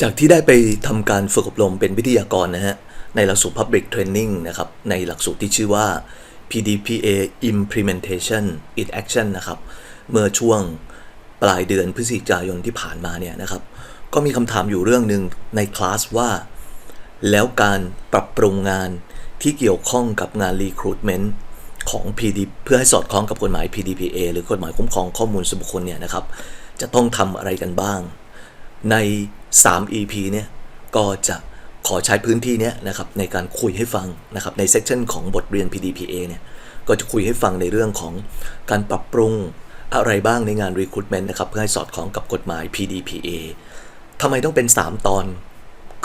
จากที่ได้ไปทำการฝึกอบรมเป็นวิทยากรนะฮะ ในหลักสูตร Public Training นะครับ ในหลักสูตรที่ชื่อว่า PDPA Implementation in Action นะครับ เมื่อช่วงปลายเดือนพฤศจิกายนที่ผ่านมาเนี่ยนะครับ ก็มีคำถามอยู่เรื่องหนึ่งในคลาสว่า แล้วการปรับปรุงงานที่เกี่ยวข้องกับงาน Recruitment ของ PD เพื่อให้สอดคล้องกับกฎหมาย PDPA หรือกฎหมายคุ้มครองข้อมูลส่วนบุคคลเนี่ยนะครับ จะต้องทำอะไรกันบ้าง ใน 3 EP เนี่ยก็จะขอใช้พื้นที่เนี้ยนะครับในการคุยให้ฟังนะครับในเซสชันของบทเรียน PDPA เนี่ยก็จะคุยให้ฟังในเรื่องของการปรับปรุงอะไรบ้างในงาน Recruitment นะครับเพื่อให้สอดคล้องกับกฎหมาย PDPA ทำไมต้องเป็น 3 ตอน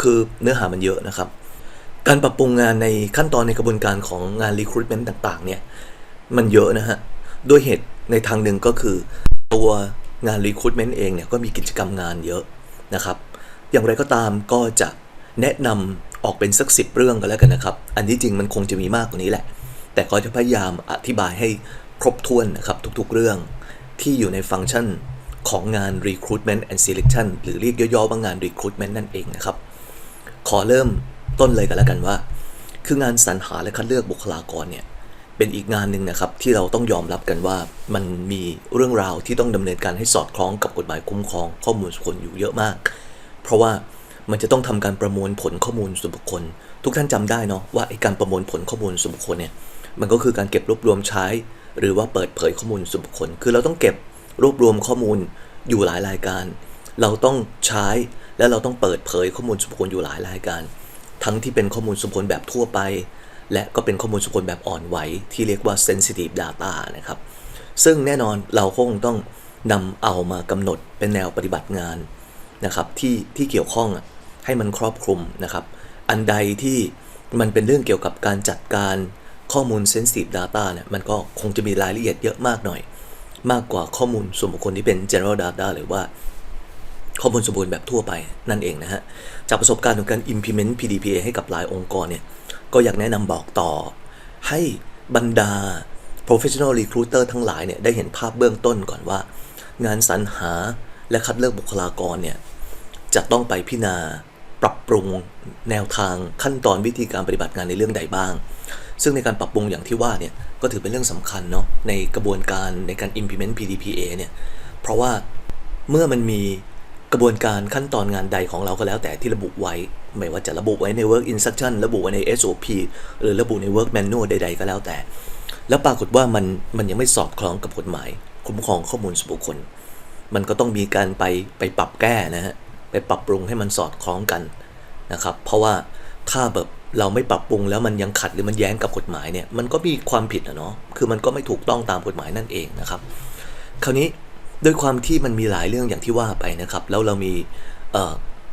คือเนื้อหามันเยอะนะครับ การปรับปรุงงานในขั้นตอนในกระบวนการของงาน Recruitment ต่างๆเนี่ยมันเยอะนะฮะด้วยเหตุในทางหนึ่งก็คือตัวงาน Recruitment เองเนี่ยก็มีกิจกรรมงานเยอะ นะครับ อย่างไรก็ตามก็จะแนะนำออกเป็นสักสิบเรื่องก็แล้วกันนะครับ อันที่จริงมันคงจะมีมากกว่านี้แหละ แต่ก็จะพยายามอธิบายให้ครบถ้วนนะครับทุกๆเรื่องที่อยู่ในฟังก์ชันของงาน Recruitment and Selection หรือเรียกย่อๆว่างาน Recruitment นั่นเองนะครับ ขอเริ่มต้นเลยกันแล้วกันว่า คืองานสรรหาและคัดเลือกบุคลากรเนี่ย เป็นอีกงานหนึ่งนะครับที่เราต้องยอมรับกันว่ามันมีเรื่องราวที่ต้องดำเนินการให้สอดคล้องกับกฎหมายคุ้มครองข้อมูลส่วนบุคคลอยู่เยอะมาก เพราะว่ามันจะต้องทำการประมวลผลข้อมูลส่วนบุคคล ทุกท่านจำได้เนาะว่าไอ้การประมวลผลข้อมูลส่วนบุคคลเนี่ยมันก็คือการเก็บรวบรวมใช้ หรือว่าเปิดเผยข้อมูลส่วนบุคคล คือเราต้องเก็บรวบรวมข้อมูลอยู่หลายรายการ เราต้องใช้และเราต้องเปิดเผยข้อมูลส่วนบุคคลอยู่หลายรายการ ทั้งที่เป็นข้อมูลส่วนบุคคลแบบทั่วไป และก็เป็นข้อมูลส่วนบุคคลแบบอ่อนไหวที่เรียกว่า sensitive data นะครับ ซึ่งแน่นอนเราคงต้องนำเอามากำหนดเป็นแนวปฏิบัติงานนะครับที่ที่เกี่ยวข้องอะให้มันครอบคลุมนะครับ อันใดที่มันเป็นเรื่องเกี่ยวกับการจัดการข้อมูล sensitive data เนี่ยมันก็คงจะมีรายละเอียดเยอะมากหน่อย มากกว่าข้อมูลส่วนบุคคลที่เป็น general data หรือว่า ข้อมูลสมบูรณ์แบบทั่วไปนั่นเองนะฮะ จากประสบการณ์ของการ implement PDPA ให้กับหลายองค์กรเนี่ย ก็อยากแนะนำบอกต่อ ให้บรรดา professional recruiter ทั้งหลายเนี่ย ได้เห็นภาพเบื้องต้นก่อนว่า งานสรรหาและคัดเลือกบุคลากรเนี่ย จะต้องไปพิจารณาปรับปรุงแนวทางขั้นตอนวิธีการปฏิบัติงานในเรื่องใดบ้าง ซึ่งในการปรับปรุงอย่างที่ว่าเนี่ย ก็ถือเป็นเรื่องสำคัญเนาะในกระบวนการในการ implement PDPA เนี่ย เพราะว่าเมื่อมันมี ระบวนการขั้นตอนงานใดของเราก็แล้วแต่ที่ระบุไว้ ไม่ว่าจะระบุไว้ใน work instruction ระบุไว้ใน SOP หรือระบุใน work manual ใด ๆ ก็แล้วแต่ แล้วปรากฏว่ามันมันยังไม่สอดคล้องกับกฎหมาย คุ้มครองข้อมูลส่วนบุคคล มันก็ต้องมีการไปไปปรับแก้นะฮะไปปรับปรุงให้มันสอดคล้องกันนะครับ เพราะว่าถ้าแบบเราไม่ปรับปรุงแล้วมันยังขัดหรือมันแย้งกับกฎหมายเนี่ยมันก็มีความผิดอะเนาะคือมันก็ไม่ถูกต้องตามกฎหมายนั่นเองนะครับ คราวนี้ ด้วยความที่มันมีหลายเรื่องอย่างที่ว่าไปนะครับ แล้วเรามี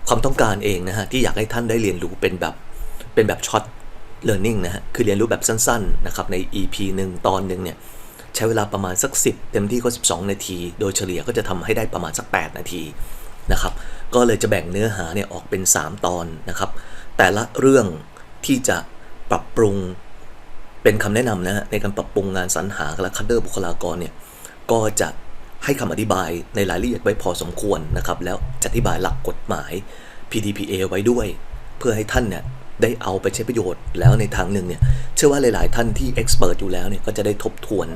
ความต้องการเองนะฮะที่อยากให้ท่านได้เรียนรู้เป็นแบบเป็นแบบช็อต learning นะฮะคือเรียนรู้แบบสั้นๆนะครับใน EP หนึ่งตอนหนึ่งเนี่ยใช้เวลาประมาณสัก 10 เต็มที่ก็ 12 นาที โดยเฉลี่ยก็จะทำให้ได้ประมาณสัก 8 นาทีนะครับก็เลยจะแบ่งเนื้อหาเนี่ยออกเป็น 3 ตอนนะครับ แต่ละเรื่องที่จะปรับปรุงเป็นคำแนะนำนะฮะในการปรับปรุงงานสรรหาและคัดเลือกบุคลากรเนี่ยก็จะ ให้คำอธิบายในรายละเอียดไว้พอสมควรนะครับ แล้วจะอธิบายหลักกฎหมาย PDPA ไว้ด้วย เพื่อให้ท่านเนี่ยได้เอาไปใช้ประโยชน์ แล้วในทางหนึ่งเนี่ยเชื่อว่าหลาย ๆ ท่านที่ expert อยู่แล้วเนี่ยก็จะได้ทบทวน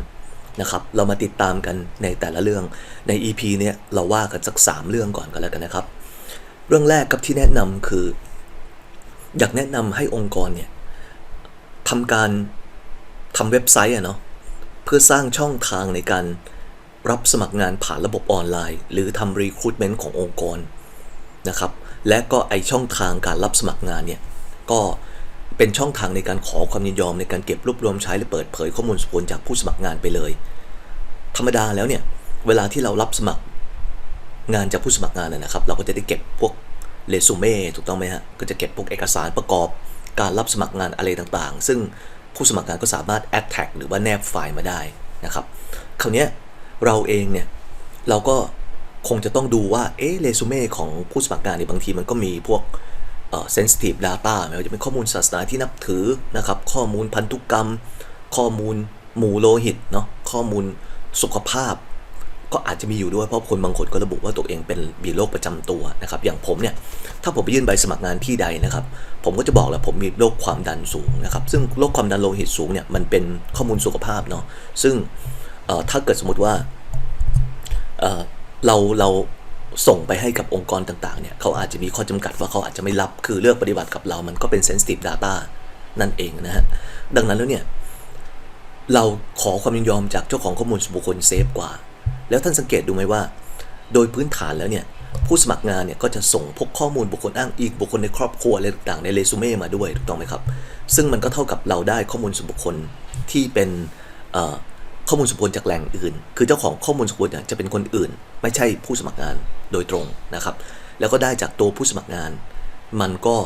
นะครับ เรามาติดตามกันในแต่ละเรื่องใน EP เนี่ยเราว่ากันสัก 3 เรื่องก่อนกันแล้วกันนะครับ เรื่องแรกกับที่แนะนำคือ อยากแนะนำให้องค์กรเนี่ยทำการทำเว็บไซต์อะเนาะเพื่อสร้างช่องทางในการ รับสมัครงานผ่านระบบออนไลน์ หรือทำ recruitment ขององค์กรนะครับ และก็ไอช่องทางการรับสมัครงานเนี่ย ก็เป็นช่องทางในการขอความยินยอมในการเก็บรวบรวมใช้และเปิดเผยข้อมูลส่วนบุคคลจากผู้สมัครงานไปเลย ธรรมดาแล้วเนี่ย เวลาที่เรารับสมัครงานจากผู้สมัครงานนะนะครับ เราก็จะได้เก็บพวกเรซูเม่ถูกต้องไหมฮะ ก็จะเก็บพวกเอกสารประกอบการรับสมัครงานอะไรต่างๆ ซึ่งผู้สมัครงานก็สามารถ add tag หรือว่าแนบไฟล์มาได้นะครับ คราวนี้ เราเองเนี่ยเราก็คงจะต้องดูว่าเอ๊ะเรซูเม่ของผู้สมัครงานเนี่ยบางทีมันก็มีพวกเอ่อ sensitive data ไม่ว่าจะเป็นข้อมูลศาสนาที่นับถือนะครับข้อมูลพันธุกรรม ข้อมูลหมู่โลหิตเนาะข้อมูลสุขภาพ ก็อาจจะมีอยู่ด้วยเพราะคนบางคนก็ระบุว่าตัวเองเป็นมีโรคประจำตัวนะครับอย่างผมเนี่ยถ้าผมไปยื่นใบสมัครงานที่ใดนะครับ ผมก็จะบอกแล้วผมมีโรคความดันสูงนะครับซึ่งโรคความดันโลหิตสูงเนี่ยมันเป็นข้อมูลสุขภาพเนาะซึ่ง ถ้าเกิดสมมติว่าเอ่อเราเราส่งไปให้กับองค์กรต่างๆเนี่ยเขาอาจจะมีข้อจำกัดว่าเขาอาจจะไม่รับคือเลือกปฏิบัติกับเรา มันก็เป็น sensitive data นั่นเองนะฮะ ดังนั้นแล้วเนี่ย เราขอความยินยอมจากเจ้าของข้อมูลส่วนบุคคลเซฟกว่า แล้วท่านสังเกตดูไหมว่า โดยพื้นฐานแล้วเนี่ย ผู้สมัครงานเนี่ยก็จะส่งพวกข้อมูลบุคคลอ้างอิงบุคคลในครอบครัวอะไรต่างๆในเรซูเม่มาด้วยถูกต้องไหมครับ ซึ่งมันก็เท่ากับเราได้ข้อมูลส่วนบุคคลที่เป็น ข้อมูลส่วนบุคคลจากแหล่งอื่น คือเจ้าของข้อมูลส่วนบุคคลเนี่ยจะเป็นคนอื่น ไม่ใช่ผู้สมัครงานโดยตรงนะครับ แล้วก็ได้จากตัวผู้สมัครงาน มันก็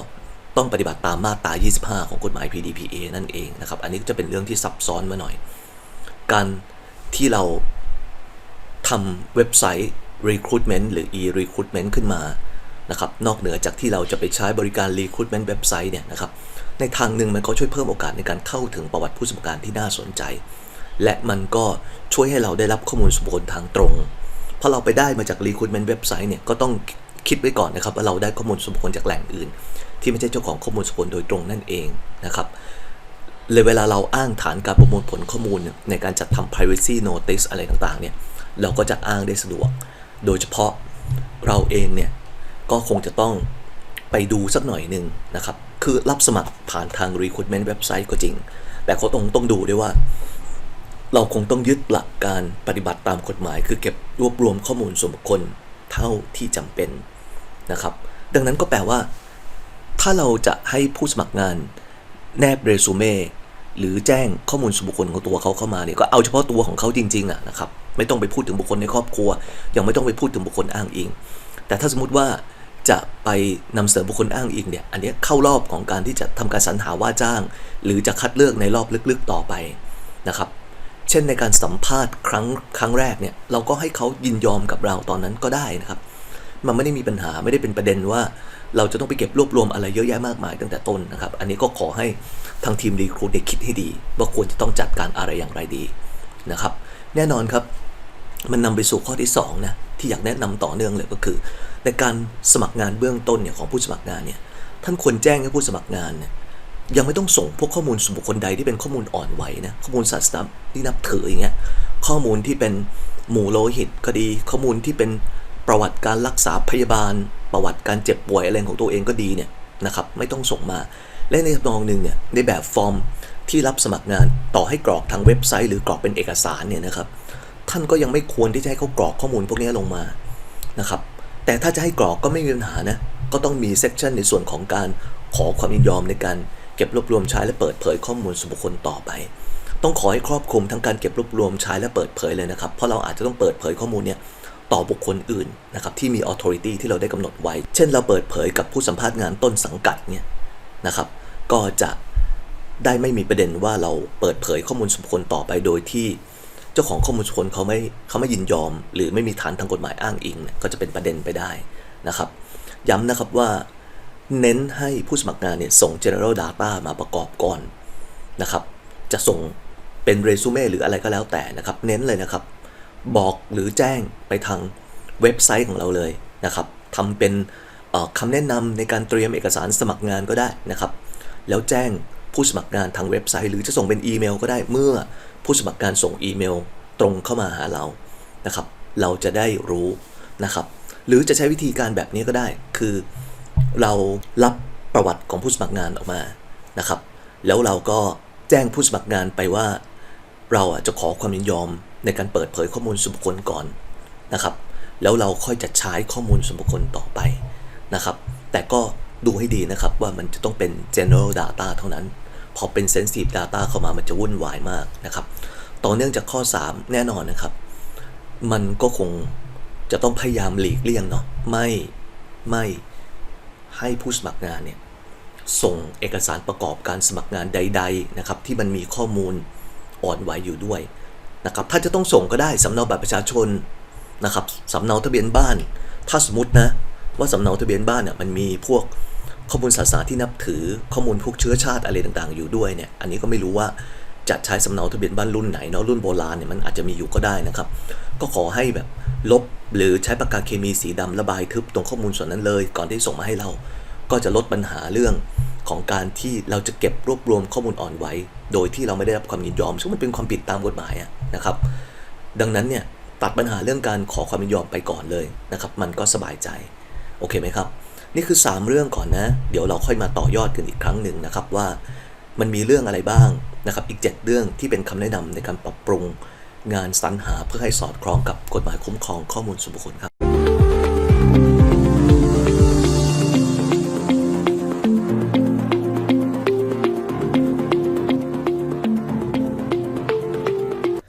ต้องปฏิบัติตามมาตรา 25 ของกฎหมาย PDPA นั่นเองนะครับ อันนี้จะเป็นเรื่องที่ซับซ้อนมาหน่อย การที่เราทำเว็บไซต์ recruitment หรือ e-recruitment ขึ้นมานะครับนอกเหนือจากที่เราจะไปใช้บริการ recruitment เว็บไซต์เนี่ยนะครับในทางหนึ่งมันก็ช่วยเพิ่มโอกาสในการเข้าถึงประวัติผู้สมัครงานที่น่าสนใจ และมันก็ช่วยให้เราได้รับข้อมูลส่วนบุคคลทางตรงเพราะเราไปได้มาจาก recruitment เว็บไซต์เนี่ยก็ต้องคิดไว้ก่อนนะครับว่าเราได้ข้อมูลส่วนบุคคลจากแหล่งอื่น ที่ไม่ใช่เจ้าของข้อมูลส่วนบุคคลโดยตรงนั่นเองนะครับเลยเวลาเราอ้างฐานการประมวลผลข้อมูลในการจัดทำ privacy notice อะไรต่างๆเนี่ยเราก็จะอ้างได้สะดวก โดยเฉพาะเราเองเนี่ยก็คงจะต้องไปดูสักหน่อยหนึ่งนะครับ คือรับสมัครผ่านทาง recruitment เว็บไซต์ก็จริง แต่เขาต้องต้องดูด้วยว่า เราคงต้องยึดหลักการปฏิบัติตามกฎหมาย คือเก็บรวบรวมข้อมูลส่วนบุคคลเท่าที่จำเป็นนะครับ ดังนั้นก็แปลว่า ถ้าเราจะให้ผู้สมัครงานแนบเรซูเม่หรือแจ้งข้อมูลส่วนบุคคลของตัวเขาเข้ามาเนี่ยก็เอาเฉพาะตัวของเขาจริงๆอะนะครับไม่ต้องไปพูดถึงบุคคลในครอบครัว ยังไม่ต้องไปพูดถึงบุคคลอ้างอิง แต่ถ้าสมมติว่าจะไปนำเสนอบุคคลอ้างอิงเนี่ยอันนี้เข้ารอบของการที่จะทำการสรรหาว่าจ้าง หรือจะคัดเลือกในรอบลึกๆต่อไปนะครับ เช่นในการสัมภาษณ์ครั้งครั้งแรกเนี่ยเราก็ให้เขายินยอมกับเราตอนนั้นก็ได้นะครับ มันไม่ได้มีปัญหาไม่ได้เป็นประเด็นว่าเราจะต้องไปเก็บรวบรวมอะไรเยอะแยะมากมายตั้งแต่ต้นนะครับ อันนี้ก็ขอให้ทางทีมรีครูดได้คิดให้ดี ว่าควรจะต้องจัดการอะไรอย่างไรดีนะครับ แน่นอนครับ มันนำไปสู่ข้อที่2นะที่อยากแนะนำต่อเนื่องเลยก็คือ ในการสมัครงานเบื้องต้นเนี่ยของผู้สมัครงานเนี่ยท่านควรแจ้งให้ผู้สมัครงานเนี่ย ยังไม่ต้องส่งพวกข้อมูลส่วนบุคคลใดที่เป็นข้อมูลอ่อนไหวนะข้อมูลศาสนาที่นับถืออย่างเงี้ยข้อมูลที่เป็นหมู่โลหิตก็ดี ข้อมูลที่เป็นประวัติการรักษาพยาบาล ประวัติการเจ็บป่วยอะไรของตัวเองก็ดีเนี่ยนะครับไม่ต้องส่งมา และในทำนองหนึ่งเนี่ยในแบบฟอร์มที่รับสมัครงานต่อให้กรอกทางเว็บไซต์ หรือกรอกเป็นเอกสารเนี่ยนะครับท่านก็ยังไม่ควรที่จะให้เขากรอกข้อมูลพวกนี้ลงมานะครับแต่ถ้าจะให้กรอกก็ไม่มีปัญหานะก็ต้องมีเซกชันในส่วนของการขอความยินยอมในการ ก็บรวบรวมใช้และเปิดเผยข้อมูลส่วนบุคคลต่อไป ต้องขอให้ครอบคลุมทั้งการเก็บรวบรวมใช้และเปิดเผยเลยนะครับ เพราะเราอาจจะต้องเปิดเผยข้อมูลเนี่ยต่อบุคคลอื่นนะครับที่มี authority ที่เราได้กำหนดไว้ เช่นเราเปิดเผยกับผู้สัมภาษณ์งานต้นสังกัดเนี่ยนะครับ ก็จะได้ไม่มีประเด็นว่าเราเปิดเผยข้อมูลส่วนบุคคลต่อไปโดยที่ เจ้าของข้อมูลส่วนบุคคลเขาไม่เขาไม่ยินยอม หรือไม่มีฐานทางกฎหมายอ้างอิงเนี่ยก็จะเป็นประเด็นไปได้นะครับ ย้ำนะครับว่า เน้นให้ผู้สมัครงานเนี่ยส่ง general data มาประกอบก่อนนะครับ จะส่งเป็นเรซูเม่หรืออะไรก็แล้วแต่นะครับ เน้นเลยนะครับ บอกหรือแจ้งไปทางเว็บไซต์ของเราเลยนะครับทำเป็นคำแนะนำในการเตรียมเอกสารสมัครงานก็ได้นะครับ แล้วแจ้งผู้สมัครงานทางเว็บไซต์ หรือจะส่งเป็นอีเมลก็ได้เมื่อผู้สมัครงานส่งอีเมลตรงเข้ามาหาเรานะครับ เราจะได้รู้นะครับ หรือจะใช้วิธีการแบบนี้ก็ได้ คือ เรารับประวัติของผู้สมัครงานออกมานะครับ แล้วเราก็แจ้งผู้สมัครงานไปว่า เราอะจะขอความยินยอมในการเปิดเผยข้อมูลส่วนบุคคลก่อนนะครับ แล้วเราค่อยจะใช้ข้อมูลส่วนบุคคลต่อไปนะครับ แต่ก็ดูให้ดีนะครับว่ามันจะต้องเป็น general data เท่านั้น พอเป็น sensitive data เข้ามามันจะวุ่นวายมากนะครับ ต่อเนื่องจากข้อ 3 แน่นอนนะครับ มันก็คงจะต้องพยายามหลีกเลี่ยงเนาะไม่ไม่ ให้ผู้สมัครงานเนี่ยส่งเอกสารประกอบการสมัครงานใด ๆ นะครับ ที่มันมีข้อมูลอ่อนไหวอยู่ด้วยนะครับถ้าจะต้องส่งก็ได้สำเนาบัตรประชาชนนะครับสำเนาทะเบียนบ้าน ถ้าสมมตินะว่าสำเนาทะเบียนบ้านเนี่ยมันมีพวกข้อมูลศาสนาที่นับถือข้อมูลพวกเชื้อชาติอะไรต่างๆ อยู่ด้วยเนี่ยอันนี้ก็ไม่รู้ว่า จะใช้สำเนาทะเบียนบ้านรุ่นไหนเนาะรุ่นโบราณเนี่ยมันอาจจะมีอยู่ก็ได้นะครับ ก็ขอให้แบบลบหรือใช้ปากกาเคมีสีดำระบายทึบตรงข้อมูลส่วนนั้นเลย ก่อนที่ส่งมาให้เรา ก็จะลดปัญหาเรื่องของการที่เราจะเก็บรวบรวมข้อมูลอ่อนไว้ โดยที่เราไม่ได้รับความยินยอม ซึ่งมันเป็นความผิดตามกฎหมายะนะครับ ดังนั้นเนี่ยตัดปัญหาเรื่องการขอความยินยอมไปก่อนเลยนะครับ มันก็สบายใจ โอเคไหมครับ นี่คือ 3 เรื่องก่อนนะ เดี๋ยวเราค่อยมาต่อยอดกันอีกครั้งหนึ่งนะครับว่า มันมีเรื่องอะไรบ้างนะครับ อีก 7 เรื่องที่เป็นคำแนะนำในการปรับปรุงงานสรรหาเพื่อให้สอดคล้องกับกฎหมายคุ้มครองข้อมูลส่วนบุคคลครับ